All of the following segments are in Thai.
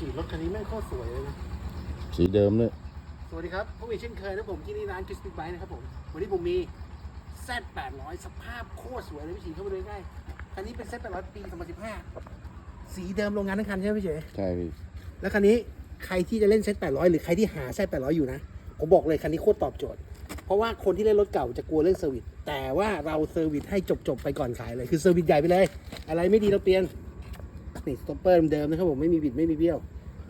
จีรถคันนี้แม่งโคตรสวยเลยนะ สีเดิมเลยสวัสดีครับพบกันเช่นเคยนะผมที่นี่ร้านคริสปิกไบนะครับผม วันนี้ผมมี Z 800 สภาพโคตรสวยเลยพี่ฉีเข้ามาดูใกล้ๆคันนี้เป็น Z 800 ปี 2015 สีเดิมโรงงานทั้งคันใช่ไหมพี่เฉยใช่พี่ แล้วคันนี้ใครที่จะเล่น Z 800 หรือใครที่หา Z 800 อยู่นะ ผมบอกเลยคันนี้โคตรตอบโจทย์ เพราะว่าคนที่เล่นรถเก่าจะกลัวเรื่องเซอร์วิส แต่ว่าเราเซอร์วิสให้จบๆไปก่อนขายเลย คือเซอร์วิสใหญ่ไปเลย อะไรไม่ดีเราเปลี่ยน นี่สต็อปเปอร์เดิมนะครับผมไม่มีบิดไม่มีเบี้ยว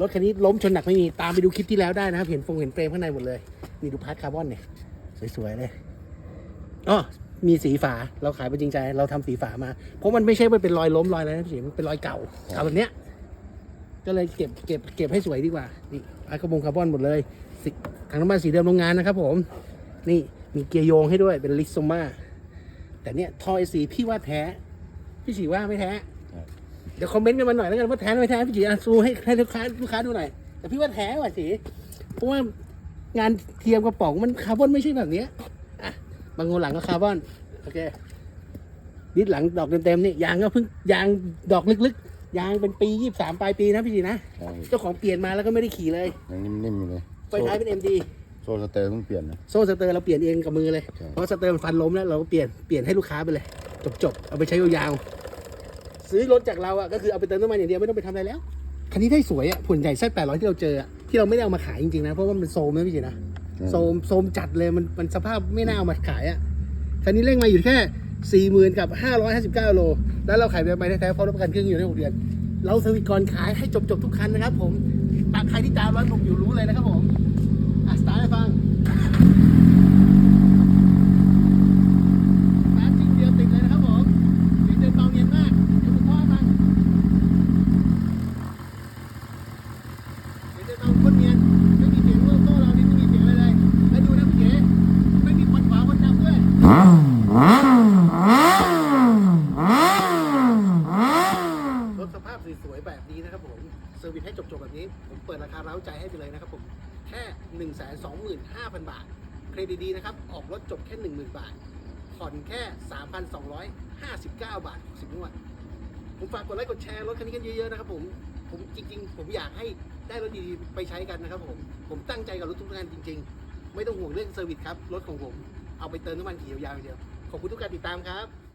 รถคันนี้ล้มชนหนักไม่มีตามไปดูคลิปที่แล้วได้นะครับ เห็นฟงเห็นเฟรมข้างในหมดเลย นี่ดูพาร์ทคาร์บอนเนี่ยสวยๆเลยอ๋อมีสีฝาเราขายเป็นจริงใจ เราทำสีฝามา เพราะมันไม่ใช่ว่าเป็นรอยล้มรอยอะไรนะพี่มันเป็นรอยเก่าเก่าแบบเนี้ยก็เลยเก็บเก็บเก็บให้สวยดีกว่า นี่พาร์ทคาร์บอนคาร์บอนหมดเลยสีถังน้ำมันสีเดิมโรงงานนะครับผม นี่มีเกียร์โยงให้ด้วยเป็นลิกโซมาแต่เนี่ยทอยสีพี่ว่าแท้ พี่ฉีว่าไม่แท้ เดี๋ยวคอมเมนต์กันมาหน่อยแล้วกันว่าแท้ไม่แท้พี่จีอะซูให้ให้ลูกค้าลูกค้าดูหน่อยแต่พี่ว่าแท้ว่ะจีเพราะว่างานเทียมกระป๋องมันคาร์บอนไม่ใช่แบบเนี้ยอะบางคนหลังก็คาร์บอนโอเคนิดหลังดอกเต็มๆนี่ยางก็เพิ่งยางดอกลึกๆยางเป็นปียี่สามปลายปีนะพี่จีนะใช่พี่เจ้าของเปลี่ยนมาแล้วก็ไม่ได้ขี่เลยยังนิ่มๆอยู่เลยไฟท้ายเป็น MD โซ่สเตอร์เพิ่งเปลี่ยนนะ โซ่สเตอร์เราเปลี่ยนเองกับมือเลย ใช่ เพราะสเตอร์มันฟันล้มแล้วเราก็เปลี่ยน เปลี่ยนให้ลูกค้าไปเลย จบๆ เอาไปใช้ยาวๆ ซื้อรถจากเราอะก็คือเอาไปเติมน้ำมันอย่างเดียวไม่ต้องไปทำอะไรแล้ว คันนี้ได้สวยอะผลใหญ่ไส้แปดร้อยที่เราเจออะที่เราไม่ได้เอามาขายจริงๆนะ เพราะว่ามันโซมนะพี่จีนะโซมโซมจัดเลยมันมันสภาพไม่น่าเอามาขายอะคันนี้เร่งมาอยู่แค่สี่หมื่นกับห้าร้อยห้าสิบเก้าโล แล้วเราขายไปแท้ๆเพราะรับประกันเครื่องอยู่ในหกเดือน เราสวิตช์ก่อนขายให้จบๆทุกคันนะครับ ผมตามใครที่ตามร้านผมอยู่รู้เลยนะครับผมอะสตาร์ทให้ฟัง น้ำจริงเดียวติดเลยนะครับผมเสียงเดินเบาเนียนมาก เดี๋ยวคุณพ่อฟังเสียงเดินเบาโคนเนียน ไม่มีเสียงโลโต้เรานี่ไม่มีเสียงอะไรเลย แล้วดูนะพี่เก๋ไม่มีคนขวาคนดำด้วย รถสภาพสวยๆแบบนี้นะครับผมเซอร์วิสให้จบๆแบบนี้ ผมเปิดราคาเร้าใจให้ไปเลยนะครับผม แค่ 1 2 5 0 0 0 บาท เครดิตดีนะครับ ออกรถจบแค่ 10,000 บาท ผ่อนแค่ 3,259 บาท60งวดผมฝากกดไลค์กดแชร์รถคันนี้กันเยอะๆนะครับผมผมจริงๆ ผมอยากให้ได้รถดีๆ ไปใช้กันนะครับผม ผมตั้งใจกับรถทุกงานจริง ๆ ไม่ต้องห่วงเรื่องเซอร์วิสครับ รถของผม เอาไปเติมน้ำมันขี่ยาวๆอย่างเดียว ขอบคุณทุกการติดตามครับ